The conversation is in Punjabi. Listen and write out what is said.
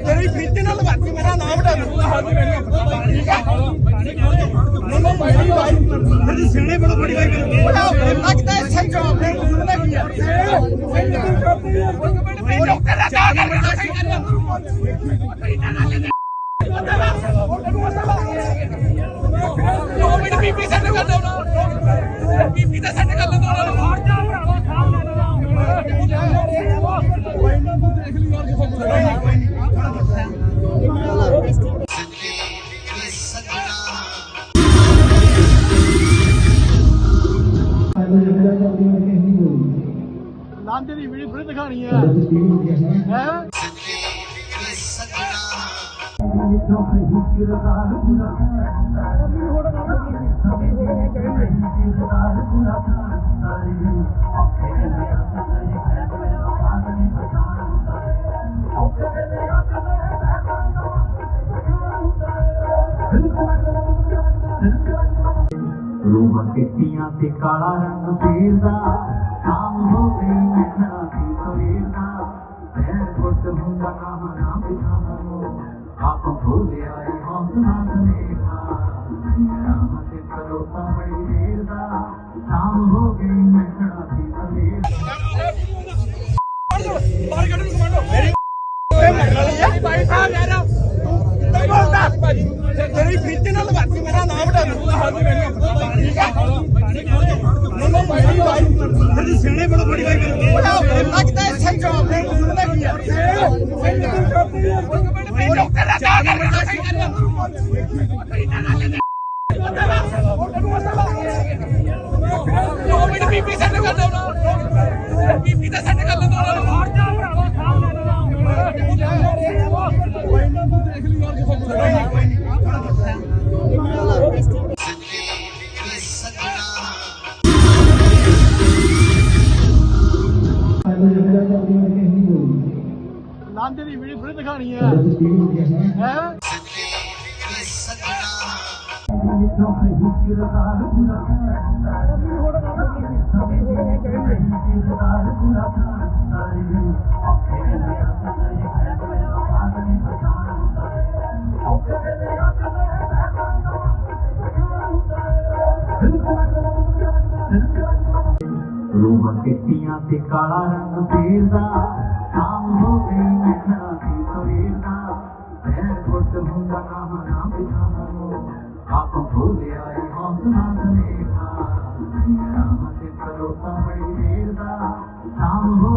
ਤੇਰੀ ਫੀਤੇ ਨਾਲ ਵੱਜ ਮੇਰਾ ਨਾਮ ਡਾ ਦੂੰਗਾ ਠੀਕ ਹੈ ਮੈਨੂੰ ਬੜੀ ਵਾਈ ਮੇਰੀ ਸਿਆਣੇ ਬੜੋ ਬੜੀ ਵਾਈ ਮੇਰੇ ਲੱਗਦਾ ਹੈ ਸਹੀ ਜਵਾਬ ਦੇ ਸੁਣਦਾ ਕੀ ਆ ਮੈਂ ਡਾਕਟਰ ਦਾ ਕੰਮ ਕਰਦਾ ਸਹੀ ਦੋ ਮਿੰਟ ਬੀਬੀ ਸੈੱਟ ਕਰ ਲਾਂਦੇ ਦੀ ਵੀਡੀਓ ਥੋੜੀ ਦਿਖਾਣੀ ਆ। ਹੈ? ਰੂਹਾਂ ਕਿੱਟੀਆਂ ਤੇ ਕਾਲਾ ਰੰਗ ਫੇਰਦਾ ਸ਼ਾਮ ਹੋ ਗਈ ਮੈਂ ਖੜਾ ਸੀ ਸਵੇਰ ਦਾ ਪੈਰ ਪੁੱਤ ਹੁੰਦਾ ਕਹਾਂ ਨਾ ਬਿਠਾਵਾਂ ਆਪ ਭੁੱਲਿਆ ਏ ਹੌਸਲਾ ਸਨੇਹਾ ਰਾਮ ਤੇ ਕਰੋਤਾ ਬੜੀ ਦੇਰ ਦਾ ਸ਼ਾਮ ਹੋ ਗਈ ਮੈਂ ਖੜਾ ਸੀ ਸਵੇਰ ਬਾਹਰ ਕੱਢ ਨੂੰ ਕਮਾਂਡੋ ਮੇਰੀ ਓਏ ਮਰਨ ਵਾਲੀ ਆ ਭਾਈ ਸਾਹਿਬ ਯਾਰ ਤੂੰ ਬੋਲਦਾ ਤੇਰੀ ਸਿਆਣੇ ਬੜੋ ਬੜੀ ਵਾਈ ਮੇਰੇ ਲੱਗਦਾ ਹੈ ਸਹੀ ਜਵਾਬ ਦੇ ਸੁਣਦਾ ਕੀ ਆ? ਮੈਂ ਡਾਕਟਰ ਦਾ ਕਰਦਾ ਸਹੀ ਦੋ ਲਾਂਦੇ ਦੀ ਵੀਡੀਓ ਥੋੜੀ ਦਿਖਾਣੀ ਆ ਹੈ ਰੂਹਾਂ शाम फेदा शाम हो